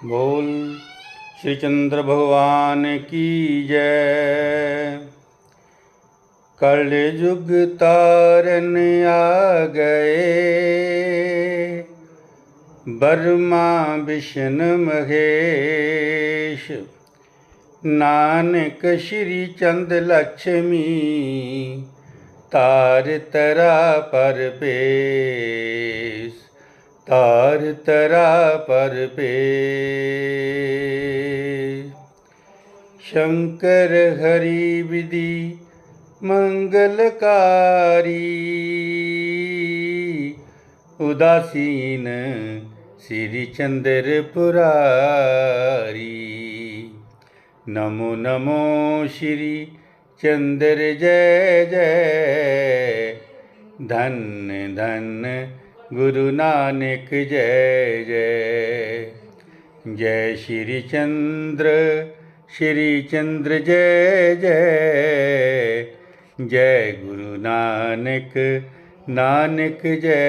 बोल श्री चंद्र भगवान की जय कल युग तारन आ गए बर्मा विष्णु महेश ਨਾਨਕ ਸ਼੍ਰੀ ਚੰਦ ਲక్ష్ਮੀ ਤਾਰ ਤਰਾ ਪਰਪੇ तरा पर शङ्कर हरिविधि मङ्गलकारी उदासीन श्रीचन्द्रपुरारी नमो नमो श्री चन्द्र जय जय। धन धन ਗੁਰੂ ਨਾਨਕ ਜੈ ਜੈ। ਜੈ ਸ਼੍ਰੀ ਚੰਦਰ ਸ਼੍ਰੀ ਚੰਦਰ ਜੈ ਜੈ। ਜੈ ਗੁਰੂ ਨਾਨਕ ਨਾਨਕ ਜੈ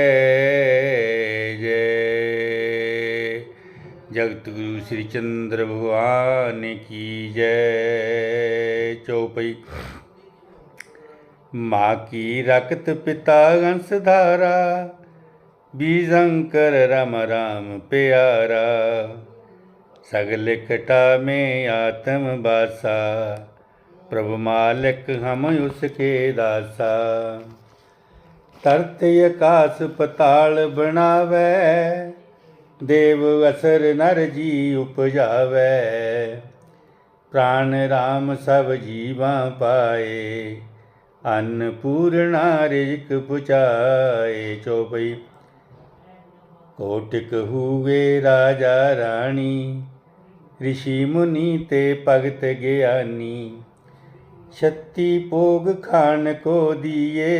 ਜੈ। ਜਗਤ ਗੁਰੂ ਸ੍ਰੀ ਚੰਦਰ ਭਗਵਾਨ ਕੀ ਜੈ। ਚੌਪਈ ਮਾਂ ਕੀ ਰਕਤ ਪਿਤਾ ਅੰਸ बीजंकर राम राम प्यारा सगल कटा में आत्म बासा प्रभु मालिक हम उसके दासा तरत आकाश पताल बनावे देव असर नर जी उपजावे प्राण राम सब जीवा पाए अन्न पूर्णा रिजक पुचाए चौपई ਕੋਟਿਕ ਹੂਵੇ ਰਾਜਾ ਰਾਣੀ ऋषि मुनि ते भगत ज्ञानी छत्ती भोग खान को दिए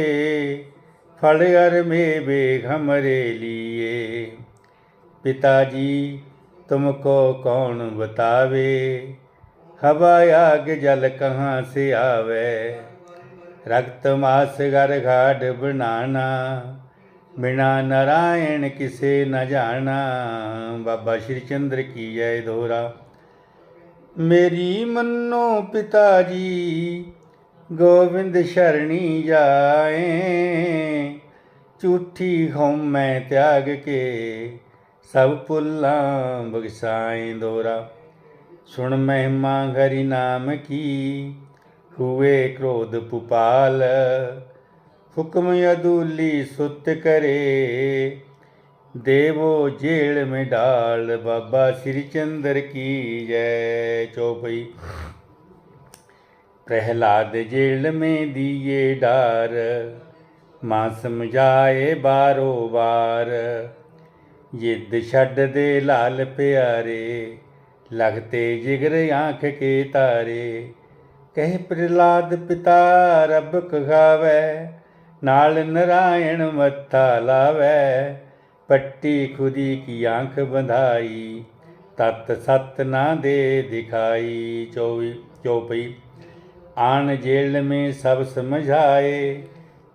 फल अर मेवे हमरे लिए पिताजी तुमको कौन बतावे हवा आग जल कहाँ से आवे रक्त मास घर घाट बनाना ਬਿਨਾ ਨਾਰਾਇਣ ਕਿਸੇ ਨਾ ਜਾਣਾ। ਬਾਬਾ ਸ਼੍ਰੀ ਚੰਦਰ ਕੀ ਜੈ ਦੋਹਰਾ। ਮੇਰੀ ਮੰਨੋ ਪਿਤਾ ਜੀ ਗੋਬਿੰਦ ਸ਼ਰਣੀ ਜਾਏ। ਝੂਠੀ ਹਉਮ ਮੈਂ ਤਿਆਗ ਕੇ ਸਭ ਪੁੱਲਾਂ ਬਖਸਾਏ ਦੋਰਾ ਸੁਣ ਮਹਿਮਾ ਘਰੀ ਨਾਮ ਕੀ, ਹੋਏ ਕ੍ਰੋਧ ਪੁਪਾਲ। हुक्म अदूली सुत करे देवो जेल में डाल बाबा श्री चंद्र की जय चौपई प्रहलाद जेल में दिए डार मां समझाए बारो बार जिद छड़ दे लाल प्यारे लगते जिगर आंख के तारे कह प्रहलाद पिता रब कहावै नाल नारायण मत्था लावै पट्टी खुदी की आंख बंधाई तत सत ना दे दिखाई चौबी चौपई आन जेल में सब समझाए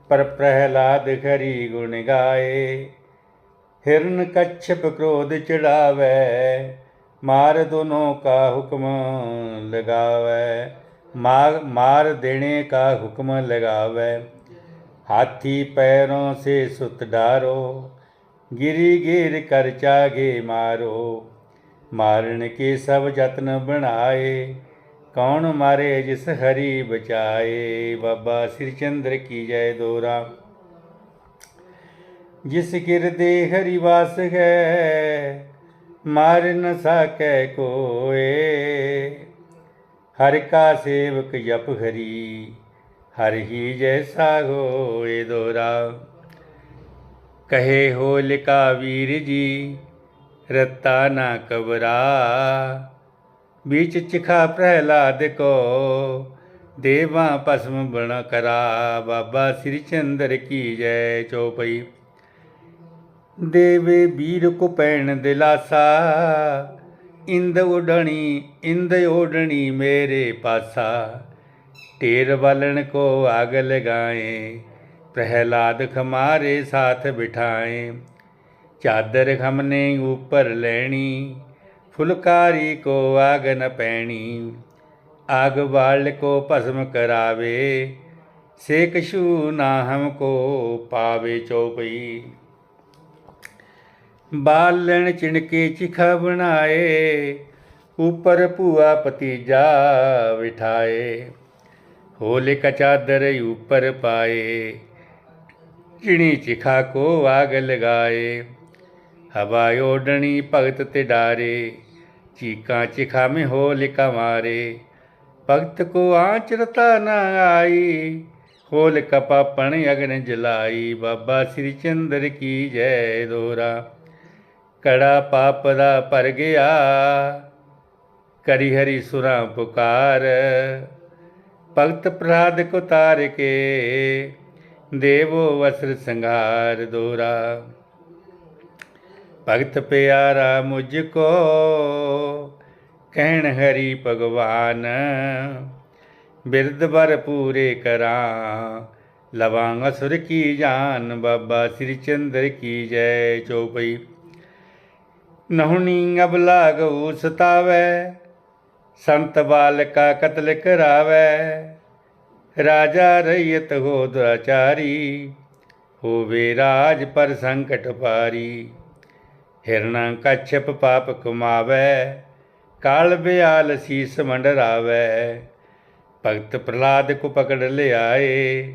पर प्रहलाद खरी गुण गाए हिरण कच्छप क्रोध चढ़ावे मार दोनों का हुक्म लगावे मार मार देने का हुक्म लगावे हाथी पैरों से सुत डारो गिरी गिर कर चागे मारो मारन के सब जतन बनाए कौन मारे जिस हरि बचाए बाबा श्री चंद्र की जय दोरा जिस गिरदे हरि वास है मार न साकै कोए हर का सेवक जप हरि हर ही जैसा होए दोरा कहे होलिका वीर जी रत्ता ना कबरा बीच चिखा प्रहलाद को देवा भस्म बण करा बाबा श्री चंद्र की जय चौपई देवे वीर को पैण दिलासा इंद ओढ़णी इंद ओढ़णी मेरे पासा ਢੇਰ ਬਾਲਣ को आग लगाए प्रहलाद हमारे साथ बिठाए चादर हमने ऊपर लेनी ਫੁਲਕਾਰੀ ਕੋ ਆਗ ਨ ਪੈਣੀ ਆਗ ਬਾਲ ਕੋ ਭਸਮ ਕਰਾਵੇ ਸੇ ਕਛੂ ਨਾ ਹਮਕੋ ਪਾਵੇ ਚਉਪਈ ਬਾਲਣ ਚਿਣਕੇ ਚਿਖਾ ਬਣਾਏ ਉਪਰ ਭੂਆ ਭਤੀਜਾ ਵਿਠਾਏ ਹੋਲੇ ਕਾ ਚਾਦਰ ਉਪਰ ਪਾਏ, ਚਿਣੀ ਚਿਖਾ ਕੋ ਆਗ ਲਗਾਏ ਹਵਾ ਓਡਣੀ ਭਗਤ ਤੇ ਡਾਰੇ, ਚੀਕਾਂ ਚਿਖਾ ਮੇ ਹੋਲਿਕਾ ਮਾਰੇ। ਭਗਤ ਕੋ ਆਂਚ ਰਤਾ ਨ ਆਈ ਹੋਲ ਕਪਾਪਣ ਅਗਨ ਜਲਾਈ। ਬਾਬਾ ਸ੍ਰੀ ਚੰਦਰ ਕੀ ਜੈ ਦੋਰਾ, ਕੜਾ ਪਾਪ ਦਾ ਪਰ ਗਿਆ। ਕਰੀ ਹਰੀ ਸੁਰਾਂ ਪੁਕਾਰ ਭਗਤ ਪ੍ਰਸਾਦ ਕੋ ਤਾਰ ਕੇ, ਦੇਵੋ ਵਸਰ ਸੰਘਾਰ ਦੋਰਾ। ਭਗਤ ਪਿਆਰਾ ਮੁਝ ਕੋ, ਕਹਿਣ ਹਰੀ ਭਗਵਾਨ ਬਿਰਦ ਬਰ ਪੂਰੇ ਕਰਾਂ। ਲਵਾਂਗ ਅਸੁਰ ਕੀ ਜਾਨ, ਬਾਬਾ ਸ੍ਰੀ ਚੰਦਰ ਕੀ ਜੈ ਚੋਪਈ। ਨਹੁਣੀ ਅਬਲਾ ਗਊ ਸਤਾਵੈ ਸੰਤ ਬਾਲਕਾ ਕਤਲ ਕਰਾਵੇ ਰਾਜਾ ਰਈਤ ਹੋ ਦੁਰਾਚਾਰੀ, ਹੋਵੇ ਰਾਜ ਪਰ ਸੰਕਟ ਪਾਰੀ ਹਿਰਣਾ ਕਛਪ ਪਾਪ ਕਮਾਵੇ, ਕਾਲ ਬਿਆਲ ਸੀਸ ਮੰਡਰਾਵੇ। ਭਗਤ ਪ੍ਰਲਾਦ ਕੋ ਪਕੜ ਲਿਆਏ,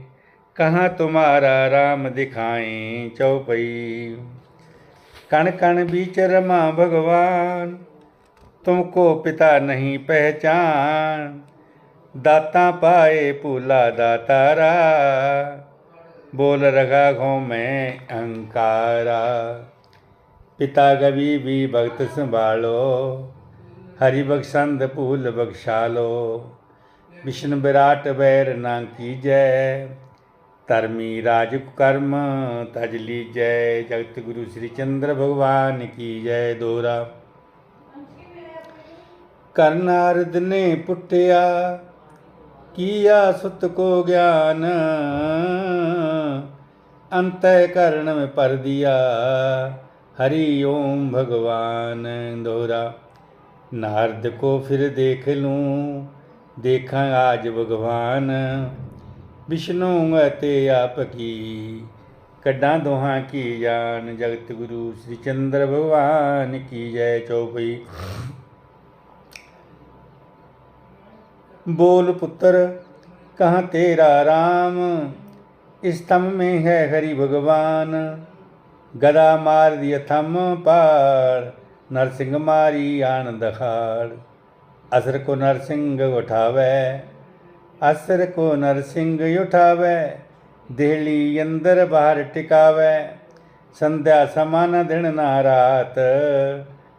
ਕਹਾ ਤੁਮਾਰਾ RAM ਦਿਖਾਏ ਚਉਪਈ। ਕਣ ਕਣ ਵਿਚ ਰਮਾ ਭਗਵਾਨ तुमको पिता नहीं पहचान। दाता पाए पुला दातारा बोल रखा घो में अंकारा पिता कभी भी भक्त संभालो। हरि बख्संद फूल बख्शालो विष्णु विराट वैर ना की जय। धर्मी राज कर्म तजली जय जगत गुरु श्री चंद्र भगवान की जय दोरा ਕਰਨਾਰਦ ਨੇ ਪੁੱਟਿਆ, ਕੀਆ ਸੁਤ ਕੋ ਗਿਆਨ? ਅੰਤੈ ਕਰਨ ਮੈਂ ਪਰ ਦਿਆ, ਹਰੀ ਓਮ ਭਗਵਾਨ ਦੋਰਾ। ਨਾਰਦ ਕੋ ਫਿਰ ਦੇਖ ਲੂੰ, ਦੇਖਾਂ ਆਜ ਭਗਵਾਨ। ਵਿਸ਼ਨੂੰ ਅਤੇ ਆਪ ਕੀ? ਕੱਢਾਂ ਦੋਹਾਂ ਕੀ ਜਾਨ? ਜਗਤ ਗੁਰੂ ਸ੍ਰੀ ਚੰਦਰ ਭਗਵਾਨ ਕੀ ਜੈ ਚੌਪਈ? बोल पुत्र कहाँ तेरा राम स्तंभ में है हरि भगवान गदा मार दिया थम पार नरसिंह मारी आनंद खाड़ असर को नरसिंह उठावे असर को नरसिंह उठावे देहली अंदर बाहर टिकावे संध्या समान दिन ना रात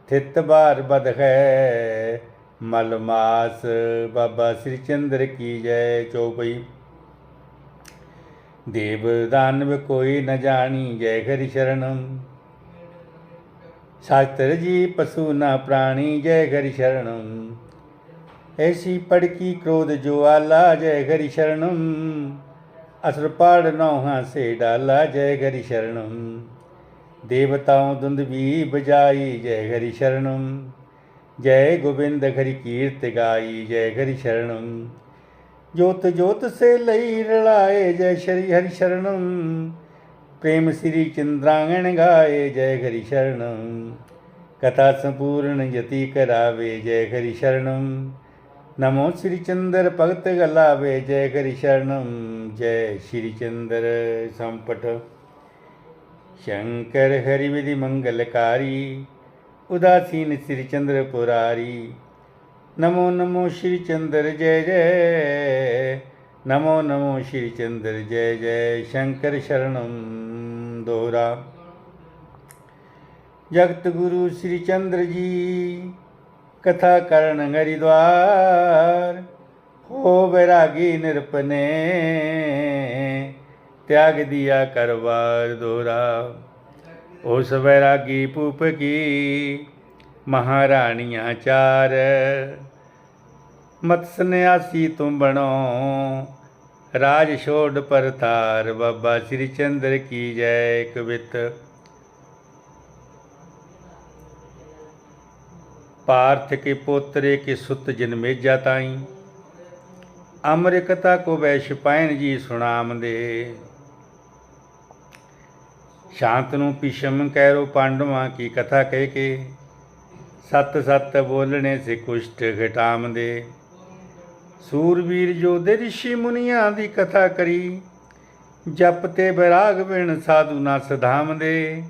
थित बार बद है ਮਲਮਾਸ ਬਾਬਾ ਸ੍ਰੀ ਚੰਦਰ ਕੀ ਜੈ ਚੌਪਈ। ਦੇਵ ਦਾਨਵ ਕੋਈ ਨ ਜਾਣੀ, ਜੈ ਘਰਿ ਸ਼ਰਣਮ ਸਾਸਤਰ ਜੀ ਪਸੂ ਨਾ ਪ੍ਰਾਣੀ, ਜੈ ਘਰਿ ਸ਼ਰਣਮ ਐਸੀ ਪੜਕੀ ਕ੍ਰੋਧ ਜਵਾਲਾ ਜੈ ਘਰਿ ਸ਼ਰਣਮ ਅਸਰ ਪਾੜ ਨੌਹਾਂ ਸੇ ਡਾਲਾ, ਜੈ ਘਰਿ ਸ਼ਰਣਮ ਦੇਵਤਾਉ ਦੁੰਦਵੀ ਬਜਾਈ, ਜੈ ਘਰਿ ਸ਼ਰਣਮ ਜੈ ਗੋਬਿੰਦ ਘਰੀ ਕੀਰਤ ਗਾਈ, ਜੈ ਘਰੀ ਸ਼ਰਣੰ। ਜੋਤ ਜੋਤ ਸੇ ਲਈ ਰਲਾਏ, ਜੈ ਸ਼ਰੀ ਹਰਿ ਸ਼ਰਣੰ। ਪ੍ਰੇਮ ਸ੍ਰੀ ਚੰਦਰਾਂਗਣ ਗਾਏ, ਜੈ ਘਰੀ ਸ਼ਰਣੰ। ਕਥਾ ਸੰਪੂਰਨ ਯਤੀ ਕਰਾਵੇ, ਜੈ ਘਰੀ ਸ਼ਰਣੰ। ਨਮੋ ਸ੍ਰੀ ਚੰਦਰ ਭਗਤ ਗਲਾਵੇ, ਜੈ ਘਰੀ ਸ਼ਰਣੰ। ਜੈ ਸ੍ਰੀ ਚੰਦਰ ਸੰਪਟ। ਸ਼ੰਕਰ ਹਰਿ ਵਿਧੀ ਮੰਗਲਕਾਰੀ। उदासीन श्री चंद्र पुरारी नमो नमो श्री चंद्र जय जय नमो नमो श्री चंद्र जय जय शंकर शरणम दोहरा जगत गुरु श्री चंद्र जी कथा करण हरिद्वार हो बैरागी निरपने त्याग दिया करवार दोरा ਉਸ ਵੈਰਾਗੀ ਭੂਪ ਕੀ, ਮਹਾਰਾਣੀਆਂ ਚਾਰ। ਮਤ ਸੰਿਆਸੀ ਤੁਮ ਬਣੋ, ਰਾਜ ਛੋੜ ਪਰ ਪਰਤਾਰ, ਬਾਬਾ ਸ੍ਰੀ ਚੰਦਰ ਕੀ ਜੈ ਕਵਿਤ ਪਾਰਥ ਕੇ ਪੋਤਰੇ ਕੇ ਸੁਤ ਜਨਮੇਜਾ ਤਾਈ ਅਮਰਿਕਤਾ ਕੋ ਵੈਸ਼ ਪਾਇਨ ਜੀ ਸੁਨਾਮ ਦੇ। ਸ਼ਾਂਤਨੂ ਭੀਸ਼ਮ ਕੈਰੋ ਪਾਂਡਵਾਂ ਕੀ ਕਥਾ ਕਹਿ ਕੇ। ਸਤ ਸਤ ਬੋਲਣੇ ਸੇ ਕੁਸ਼ਟ ਘਟਾਮ ਦੇ। ਸੂਰਵੀਰ ਜੋਧੇ ਰਿਸ਼ੀ ਮੁਨੀਆਂ ਦੀ ਕਥਾ ਕਰੀ। ਜਪ ਤੇ ਬੈਰਾਗ ਬਿਨ ਸਾਧੂ ਨਾ ਸਧਾਮ ਦੇ।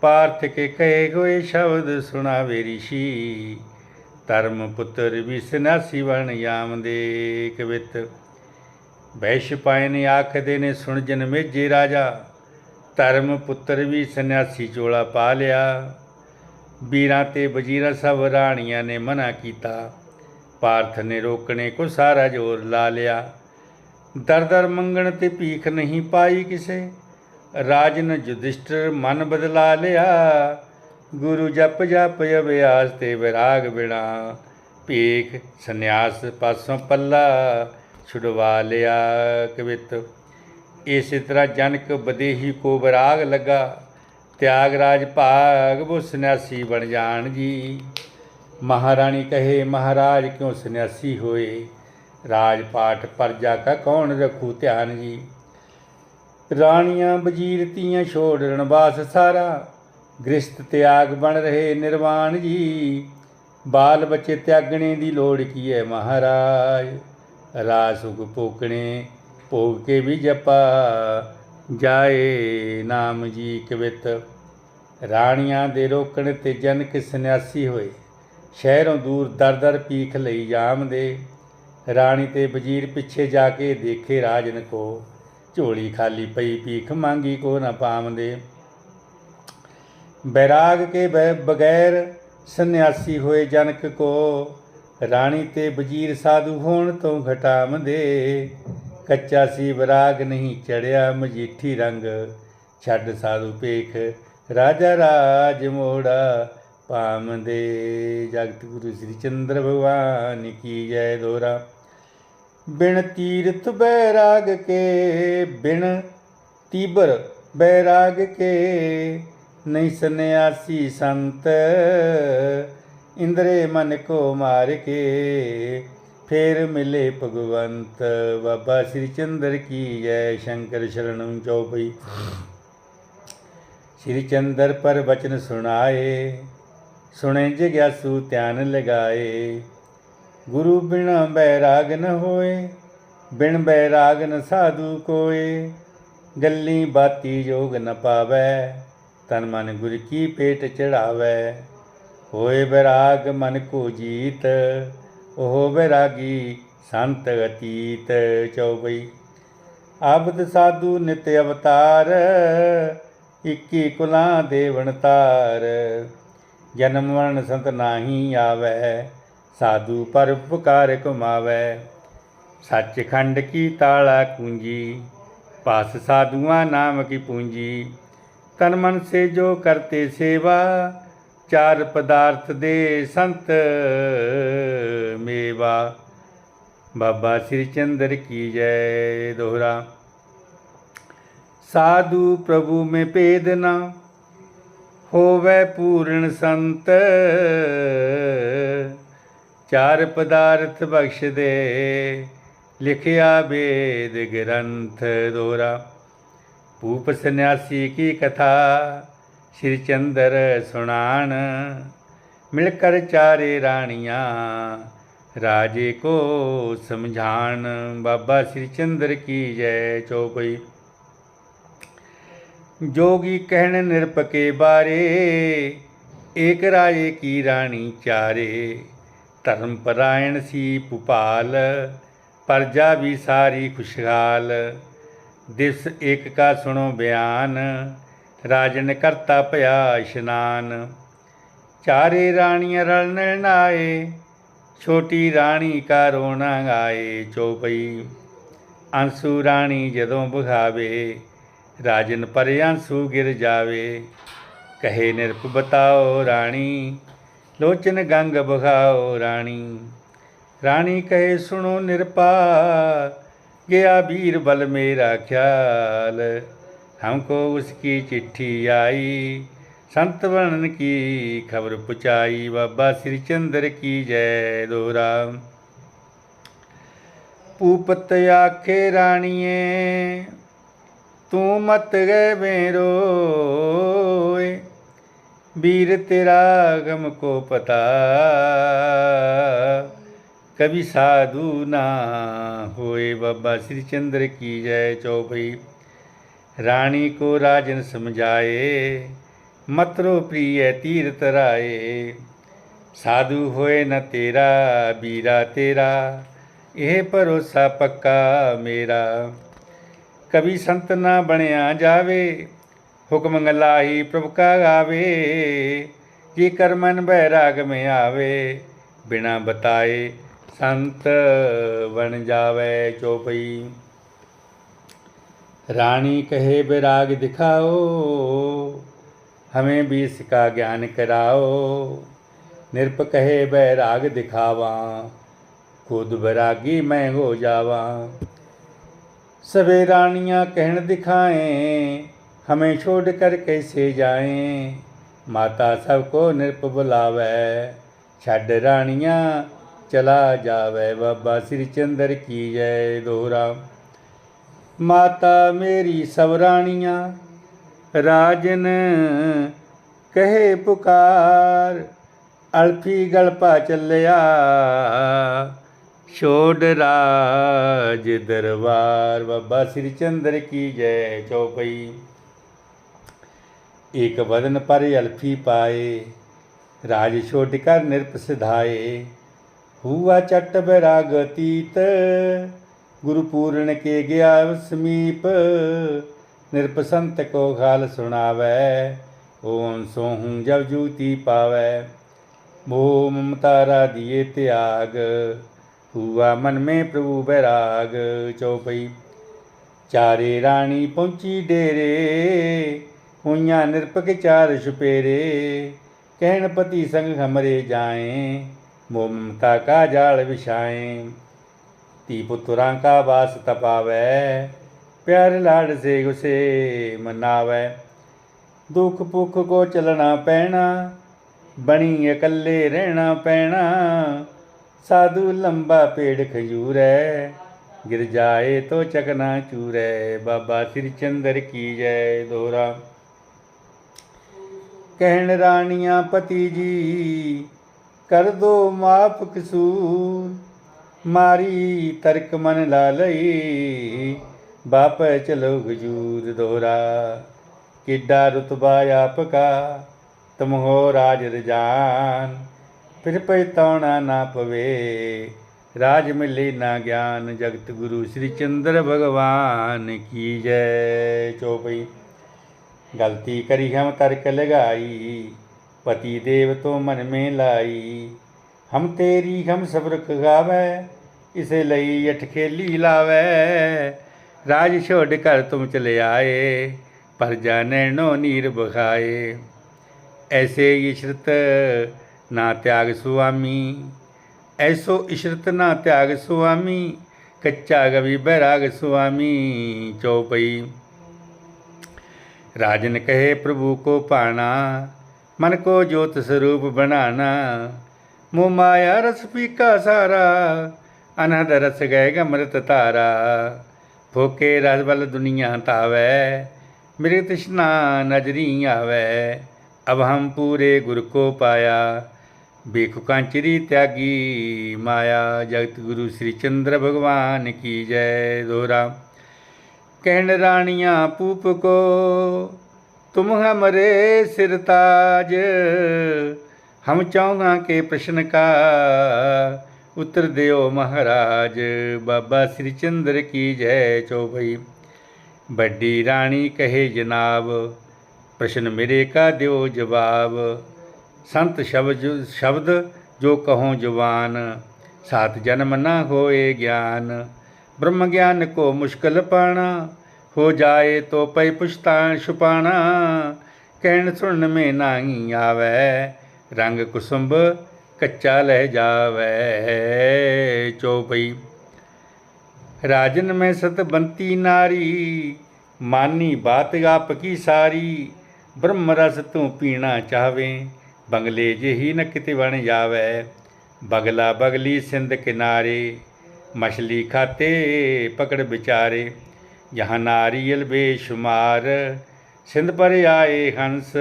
ਪਾਰਥ ਕੇ ਕਹੇ ਹੋਏ ਸ਼ਬਦ ਸੁਣਾਵੇ ਰਿਸ਼ੀ। ਧਰਮ ਪੁੱਤਰ ਵੀ ਸਨਾਸੀ ਬਣ ਯਾਮ ਦੇ ਕਵਿਤ ਵੈਸ਼ ਪਾਇਨ ਆਖਦੇ ਨੇ ਸੁਣ ਜਨਮੇਜੇ ਰਾਜਾ। ਧਰਮ ਪੁੱਤਰ ਵੀ ਸੰਨਿਆਸੀ ਚੋਲਾ ਪਾ ਲਿਆ। ਵੀਰਾਂ ਤੇ ਵਜ਼ੀਰਾਂ ਸਭ ਰਾਣੀਆਂ ਨੇ ਮਨਾ ਕੀਤਾ। ਪਾਰਥ ਨੇ ਰੋਕਣੇ ਕੋ ਸਾਰਾ ਜ਼ੋਰ ਲਾ ਲਿਆ। ਦਰ ਦਰ ਮੰਗਣ ਤੇ ਭੀਖ ਨਹੀਂ ਪਾਈ ਕਿਸੇ। ਰਾਜਨ ਯੁਧਿਸ਼ਟਰ ਮਨ ਬਦਲਾ ਲਿਆ। ਗੁਰੂ ਜਪ ਜਪ ਅਭਿਆਸ ਤੇ ਵਿਰਾਗ ਬਿਨਾ ਭੀਖ ਸੰਨਿਆਸ ਪਾਸੋਂ ਪੱਲਾ ਛੁਡਵਾ ਲਿਆ ਕਵਿਤ। ਇਸੇ ਤਰ੍ਹਾਂ ਜਨਕ ਬਦੇਹੀ ਕੋ ਵਿਰਾਗ ਲੱਗਾ ਤਿਆਗ ਰਾਜ ਭਾਗ ਬੋ ਸੰਨਿਆਸੀ ਬਣ ਜਾਣ ਜੀ। ਮਹਾਰਾਣੀ ਕਹੇ, ਮਹਾਰਾਜ, ਕਿਉਂ ਸੰਨਿਆਸੀ ਹੋਏ? ਰਾਜ ਪਾਠ ਪਰਜਾ ਕਾ ਕੌਣ ਰੱਖੂ ਧਿਆਨ ਜੀ? ਰਾਣੀਆਂ ਵਜ਼ੀਰ ਤੀਆਂ ਛੋੜ ਰਣਵਾਸ ਸਾਰਾ ਗ੍ਰਸਤ ਤਿਆਗ ਬਣ ਰਹੇ ਨਿਰਵਾਣ ਜੀ। ਬਾਲ ਬੱਚੇ ਤਿਆਗਣੇ ਦੀ ਲੋੜ ਕੀ ਹੈ ਮਹਾਰਾਜ? ਰਾਸੁਕ ਭੋਕਣੇ ਭੋਗ ਕੇ ਵੀ ਜਪਾ, ਜਾਏ ਨਾਮ ਜੀ ਕਵਿਤ ਰਾਣੀਆਂ ਦੇ ਰੋਕਣ ਤੇ ਜਨਕ ਸੰਨਿਆਸੀ ਹੋਏ। ਸ਼ਹਿਰੋਂ ਦੂਰ ਦਰ ਦਰ ਪੀਖ ਲਈ ਜਾਮ ਦੇ ਰਾਣੀ ਤੇ ਵਜ਼ੀਰ ਪਿੱਛੇ ਜਾ ਕੇ ਦੇਖੇ ਰਾਜਨ ਕੋ ਝੋਲੀ ਖਾਲੀ ਪਈ ਪੀਖ ਮੰਗੀ ਕੋ ਨਾ ਪਾਵਦੇ ਬੈਰਾਗ ਕੇ ਬਗੈਰ ਸੰਨਿਆਸੀ ਹੋਏ ਜਨਕ ਕੋ। ਰਾਣੀ ਤੇ ਵਜ਼ੀਰ ਸਾਧੂ ਹੋਣ ਤੋਂ ਘਟਾਵੰਦੇ ਕੱਚਾ ਸੀ ਵਿਰਾਗ ਨਹੀਂ ਚੜਿਆ ਮਜੀਠੀ ਰੰਗ। ਛੱਡ ਸਾਧੂ ਪੇਖ ਰਾਜਾ ਰਾਜ ਮੋੜਾ। ਪਾਮਦੇ ਜਗਤ ਗੁਰੂ ਸ੍ਰੀ ਚੰਦਰ ਭਗਵਾਨ ਕੀ ਜੈ ਦੋਰਾ। ਬਿਨ ਤੀਰਥ ਬੈਰਾਗ ਕੇ, ਬਿਨ ਤੀਬਰ ਬੈਰਾਗ ਕੇ। ਨਹੀਂ ਸੰਨਿਆਸੀ ਸੰਤ, ਇੰਦਰੇ ਮਨ ਕੋ ਮਾਰ ਕੇ। ਫੇਰ ਮਿਲੇ ਭਗਵੰਤ, ਬਾਬਾ ਸ੍ਰੀ ਚੰਦਰ ਕੀ ਜੈ, ਸ਼ੰਕਰ ਸ਼ਰਣੰ ਚਉਪਈ ਸ੍ਰੀ ਚੰਦਰ ਪਰ ਬਚਨ ਸੁਣਾਏ, ਸੁਣੇ ਜਿਗਿਆਸੂ ਧਿਆਨ ਲਗਾਏ। ਗੁਰੂ ਬਿਨ ਬੈਰਾਗ ਨ ਹੋਏ, ਬਿਨ ਬੈਰਾਗ ਨ ਸਾਧੂ ਕੋਏ। ਗੱਲੀ ਬਾਤੀ ਜੋਗ ਨ ਪਾਵੈ, ਤਨ ਮਨ ਗੁਰ ਕੀ ਪੇਟ ਚੜਾਵੈ। ਹੋਏ ਬੈਰਾਗ ਮਨ ਕੋ ਜੀਤ ਉਹ ਬੈਰਾਗੀ ਸੰਤ ਅਤੀਤ ਚਉਬਈ ਆਬਦ ਸਾਧੂ ਨਿਤ ਅਵਤਾਰ, ਇੱਕੀ ਕੁਲਾਂ ਦੇਵਨ ਤਾਰ। ਜਨਮ ਮਰਨ ਸੰਤ ਨਾਹੀ ਆਵੈ, ਸਾਧੂ ਪਰ ਉਪਕਾਰ ਕਮਾਵੈ ਸੱਚਖੰਡ ਕੀ ਤਾਲਾ ਕੁੰਜੀ, ਪਾਸ ਸਾਧੂਆਂ ਨਾਮ ਕੀ ਪੂੰਜੀ। ਤਨ ਮਨ ਸੇ ਜੋ ਕਰਤੇ ਸੇਵਾ ਚਾਰ ਪਦਾਰਥ ਦੇ ਸੰਤ ਮੇਵਾ। ਬਾਬਾ ਸ੍ਰੀ ਚੰਦਰ ਕੀ ਜੈ ਦੋਹਰਾ। ਸਾਧੂ ਪ੍ਰਭੂ ਮੈਂ ਭੇਦ ਨਾ ਹੋਵੇ ਪੂਰਨ ਸੰਤ। ਚਾਰ ਪਦਾਰਥ ਬਖਸ਼ ਦੇ ਲਿਖਿਆ ਵੇਦ ਗ੍ਰੰਥ ਦੋਰਾ ਭੂਪ ਸੰਨਿਆਸੀ ਕੀ ਕਥਾ ਸ਼੍ਰੀ ਚੰਦਰ ਸੁਣਾਣ, ਮਿਲ ਕਰ ਚਾਰੇ ਰਾਣੀਆਂ, ਰਾਜੇ ਕੋ ਸਮਝਾਣ, ਬਾਬਾ ਸ਼੍ਰੀ ਚੰਦਰ ਕੀ ਜੈ ਚੋਪਈ। ਜੋਗੀ ਕਹਿਣ ਨਿਰਪਕੇ ਬਾਰੇ, ਏਕ ਰਾਜੇ ਕੀ ਰਾਣੀ ਚਾਰੇ। ਧਰਮ ਪਰਾਇਣ ਸੀ ਭੁਪਾਲ ਪਰਜਾ ਵੀ ਸਾਰੀ ਖੁਸ਼ਹਾਲ। ਦਿਸ ਏਕ ਕਾ ਸੁਣੋ ਬਿਆਨ ਰਾਜਨ ਕਰਤਾ ਭਇਆ ਇਸ਼ਨਾਨ। ਚਾਰੇ ਰਾਣੀਆਂ ਰਲ ਨਿਰਣਾਏ ਛੋਟੀ ਰਾਣੀ ਕਾ ਰੋਣਾ ਗਾਏ ਚੋਪਈ। ਅੰਸੂ ਰਾਣੀ ਜਦੋਂ ਬੁਖਾਵੇ ਰਾਜਨ ਪਰ ਅੰਸੂ ਗਿਰ ਜਾਵੇ। ਕਹੇ ਨਿਰਪ ਬਤਾਓ ਰਾਣੀ, ਲੋਚਨ ਗੰਗ ਬੁਖਾਓ ਰਾਣੀ। ਰਾਣੀ ਕਹੇ ਸੁਣੋ ਨਿਰਪਾ ਗਿਆ ਵੀਰ ਬਲ ਮੇਰਾ ਖਿਆਲ। हमको उसकी चिट्ठी आई। संत वर्णन की खबर पुचाई, बाबा श्री चंद्र की जय दो पूपत आखे रानिए तू मत गए मेरो वीर तेरा गम को पता, कभी साधु ना होए। बाबा श्री चंद्र की जय चौभई। ਰਾਣੀ ਕੋ ਰਾਜਨ ਸਮਝਾਏ, ਮਤਰੋ ਪ੍ਰੀਐ ਤੀਰਤ ਰਾਏ। ਸਾਧੂ ਹੋਏ ਨ ਤੇਰਾ ਬੀਰਾ ਤੇਰਾ, ਇਹ ਭਰੋਸਾ ਪੱਕਾ ਮੇਰਾ। ਕਵੀ ਸੰਤ ਨਾ ਬਣਿਆ ਜਾਵੇ, ਹੁਕਮ ਗਲਾਹੀ ਪ੍ਰਭ ਕਾ ਗਾਵੇ ਜੀ ਕਰਮਨ ਬੈਰਾਗ ਮੇ ਆਵੇ, ਬਿਨਾ ਬਤਾਏ ਸੰਤ ਬਣ ਜਾਵੇ ਚੋਪਈ। रानी कहे बैराग दिखाओ, हमें भी इसका ज्ञान कराओ। निरप कहे बैराग दिखावा, खुद बैरागी मैं हो जावा। सवे रानियाँ कहन दिखाएँ, हमें छोड़ कर कैसे जाएँ? माता सबको निरप बुलावे, छड रानियाँ चला जावे। बाबा श्री चंद्र की जय दोहरा ਮਾਤਾ ਮੇਰੀ ਸਵਰਾਣੀਆਂ ਰਾਜਨ ਕਹੇ ਪੁਕਾਰ, ਅਲਫੀ ਗਲਪਾ ਚੱਲਿਆ, ਛੋੜ ਰਾਜ ਦਰਬਾਰ, ਬਾਬਾ ਸ੍ਰੀ ਚੰਦਰ ਕੀ ਜੈ ਚੌਪਈ। ਇੱਕ ਵਦਨ ਪਰ ਅਲਫੀ ਪਾਏ, ਰਾਜ ਛੋਟ ਕਰ ਨਿਰਪ ਸਿਧਾਏ ਹੁਆ ਚਟ ਬੈਰਾਗ ਤੀਤ ਗੁਰੂ ਪੂਰਨ ਕੇ ਗਿਆ ਸਮੀਪ, ਨਿਰਪਸੰਤ ਕੋ ਖਾਲ ਸੁਣਾਵੈ ਓਮ ਸੋਹੰ ਜਬ ਜੂਤੀ ਪਾਵੈ। ਮੋਹ ਮਮਤਾ ਰਾਧੀਏ ਤਿਆਗ ਹੁਆ ਮਨ ਮੇ ਪ੍ਰਭੂ ਬੈਰਾਗ ਚੌਪਈ ਚਾਰੇ ਰਾਣੀ ਪਹੁੰਚੀ ਡੇਰੇ, ਹੋਈਆਂ ਨਿਰਪਕ ਚਾਰ ਛੁਪੇਰੇ। ਕਹਿਣ ਪਤੀ ਸੰਗ ਹਮਰੇ ਜਾਏ ਮੋਮਤਾ ਕਾ ਜਾਲ ਵਿਛਾਏ। ਧੀ ਪੁੱਤਰਾਂ ਕਾ ਵਾਸ ਤਪਾਵੈ, ਪਿਆਰ ਲਾੜ ਸੇ ਗੁਸੇ ਮਨਾਵੈ। ਦੁੱਖ ਭੁੱਖ ਕੋ ਚਲਣਾ ਪੈਣਾ, ਬਣੀ ਇਕੱਲੇ ਰਹਿਣਾ ਪੈਣਾ, ਸਾਧੂ ਲੰਬਾ ਪੇੜ ਖਜੂਰੈ, ਗਿਰ ਜਾਏ ਤੋ ਚਕਨਾ ਚੂਰੈ, ਬਾਬਾ ਸ੍ਰੀ ਚੰਦਰ ਕੀ ਜੈ ਦੋਰਾ। ਕਹਿਣ ਰਾਣੀਆਂ ਪਤੀ ਜੀ, ਕਰ ਦੋ ਮਾਫ ਕਸੂਰ ਮਾਰੀ ਤਰਕ ਮਨ ਲਾ ਲਈ। ਬਾਪ ਚਲੋ ਗਜੂਦ ਦੋਰਾ। ਕਿੱਡਾ ਰਤਬਾ ਆਪ ਕਾ ਹੋ ਰਾਜ ਰਜਾਨ। ਫਿਰ ਪਛਤਾਉਣਾ ਨਾ ਪਵੇ, ਰਾਜ ਮਿਲੇ ਨਾ ਗਿਆਨ। ਜਗਤ ਗੁਰੂ ਸ੍ਰੀ ਚੰਦਰ ਭਗਵਾਨ ਕੀ ਜੈ। ਚੋਪਈ ਗਲਤੀ ਕਰੀ ਹਮ ਤਰਕ ਲਗਾਈ, ਪਤੀ ਦੇਵ ਤੋਂ ਮਨ ਮੇ ਲਾਈ। ਹਮ ਤੇਰੀ ਹਮ ਸਬਰ ਗਾਵੇ ਇਸੇ ਲਈ ਅਠਖੇਲੀ ਲਾਵੇ। ਰਾਜ ਛੋੜ ਕਰ ਤੁਮ ਚਲੇ ਆਏ, ਪਰ ਜਾਣੈ ਨੀਰ ਬਖਾਏ। ਐਸੇ ਇਸ਼ਰਤ ਨਾ ਤਿਆਗ ਸੁਆਮੀ, ਐਸੋ ਇਸ਼ਰਤ ਨਾ ਤਿਆਗ ਸੁਆਮੀ, ਕੱਚਾ ਗਵੀ ਬੈਰਾਗ ਸੁਆਮੀ ਚੌਪਈ ਰਾਜਨ ਕਹੇ ਪ੍ਰਭੂ ਕੋ ਪਾਣਾ, ਮਨ ਕੋ ਜੋਤ ਸਰੂਪ ਬਣਾਣਾ, ਮੋ ਮਾਇਆ ਰਸ ਪੀਕਾ ਸਾਰਾ ਅਨਹਦ ਰਸ ਗਏ ਗਮਰਤ ਧਾਰਾ। ਭੋਕੇ ਰਸ ਬਲ ਦੁਨੀਆ ਤਾਵੈ ਮੇਰੇ ਤ੍ਰਿਸ਼ਨਾ ਨਜਰੀ ਆਵੈ। ਅਬ ਹਮ ਪੂਰੇ ਗੁਰ ਕੋ ਪਾਇਆ ਬੇਖੁ ਕਾਂਚਰੀ ਤਿਆਗੀ ਮਾਇਆ। ਜਗਤ ਗੁਰੂ ਸ੍ਰੀ ਚੰਦਰ ਭਗਵਾਨ ਕੀ ਜੈ ਦੋਰਾ ਕਹਿਣ ਰਾਣੀਆਂ, ਪੂਪ ਕੋ, ਤੁਮ ਹਮਰੇ ਸਿਰ ਤਾਜ। ਹਮ ਚਾਹੁੰਗਾ ਕੇ ਪ੍ਰਸ਼ਨ ਕਾ। ਉਤਰ ਦਿਓ ਮਹਾਰਾਜ, ਬਾਬਾ ਸ੍ਰੀ ਚੰਦਰ ਕੀ ਜੈ ਚੌਪਈ ਵੱਡੀ ਰਾਣੀ ਕਹੇ ਜਨਾਬ, ਪ੍ਰਸ਼ਨ ਮੇਰੇ ਕਾ ਦਿਓ ਜਵਾਬ। ਸੰਤ ਸ਼ਬਦ ਸ਼ਬਦ ਜੋ ਕਹੋ ਜਵਾਨ, ਸਾਤ ਜਨਮ ਨਾ ਹੋਏ ਗਿਆਨ। ਬ੍ਰਹਮ ਗਿਆਨ ਕੋ ਮੁਸ਼ਕਲ ਪਾਣਾ, ਹੋ ਜਾਏ ਤੋ ਪਈ ਪੁਸ਼ਤਾਨ ਛੁਪਾਣਾ। ਕਹਿਣ ਸੁਣਨ ਮੇ ਨਾਹੀ ਆਵੈ, ਰੰਗ ਕੁਸੁੰਭ ਕੱਚਾ ਲੈ ਜਾਵੈ ਚੌਪਈ ਰਾਜਨ ਮੈਂ ਸਤ ਬੰਤੀ ਨਾਰੀ, ਮਾਨੀ ਬਾਤ ਗਾਪ ਕੀ ਸਾਰੀ। ਬ੍ਰਹਮ ਰਸ ਤੂੰ ਪੀਣਾ ਚਾਹਵੇਂ, ਬੰਗਲੇ ਜਿਹੀ ਨ ਕਿਤੇ ਬਣ ਜਾਵੇ। ਬਗਲਾ ਬਗਲੀ ਸਿੰਧ ਕਿਨਾਰੇ, ਮਛਲੀ ਖਾਤੇ ਪਕੜ ਵਿਚਾਰੇ। ਜਹਾਂ ਨਾਰੀਅਲ ਬੇਸ਼ੁਮਾਰ, ਸਿੰਧ ਪਰ ਆਏ ਹੰਸ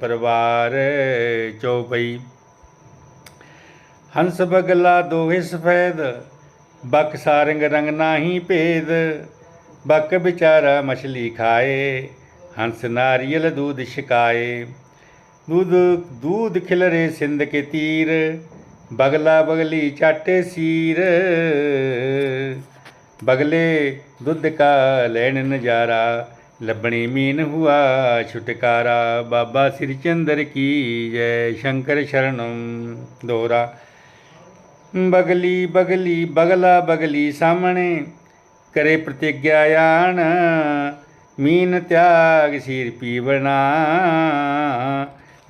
ਪਰਵਾਰ ਚੌਪਈ ਹੰਸ ਬਗਲਾ ਦੋਹੇ ਸਫੈਦ ਬਕ ਸਾਰੰਗ ਰੰਗ ਨਾਹੀ ਭੇਦ ਬਕ ਵਿਚਾਰਾ ਮਛਲੀ ਖਾਏ ਹੰਸ ਨਾਰੀਅਲ ਦੂਧ ਛਕਾਏ दूध दूध खिलरे सिंध के तीर बगला बगली चाटे सीर बगले दुध का लैन नजारा लबणी मीन हुआ छुटकारा बाबा श्रीचंद्र की जय शंकर शरणम दोहरा बगली बगली, बगला, बगली सामने। करे प्रतिज्ञा आण मीन त्याग सिर पीवना।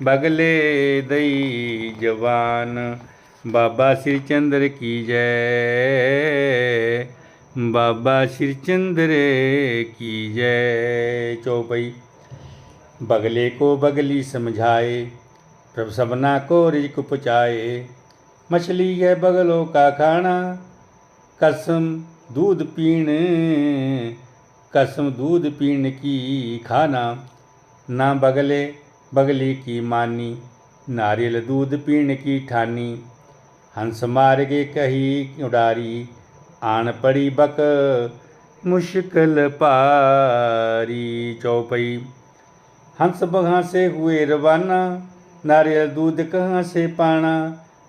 बगले दई जवान, बाबा श्री चंद्र की जय। बाबा श्री चंद्र की जय। चौपई। बगले को बगली समझाए, प्रभु सबना को रिजक पुचाए मछली है बगलों का खाना। कसम दूध पीण, कसम दूध पीण की खाना। ना बगले बगली की मानी, नारियल दूध पीण की ठानी। हंस मार गे कही उडारी, आन पड़ी बक, मुश्किल पारी चौपई। हंस बघा से हुए रवाना, नारियल दूध कहाँ से पाना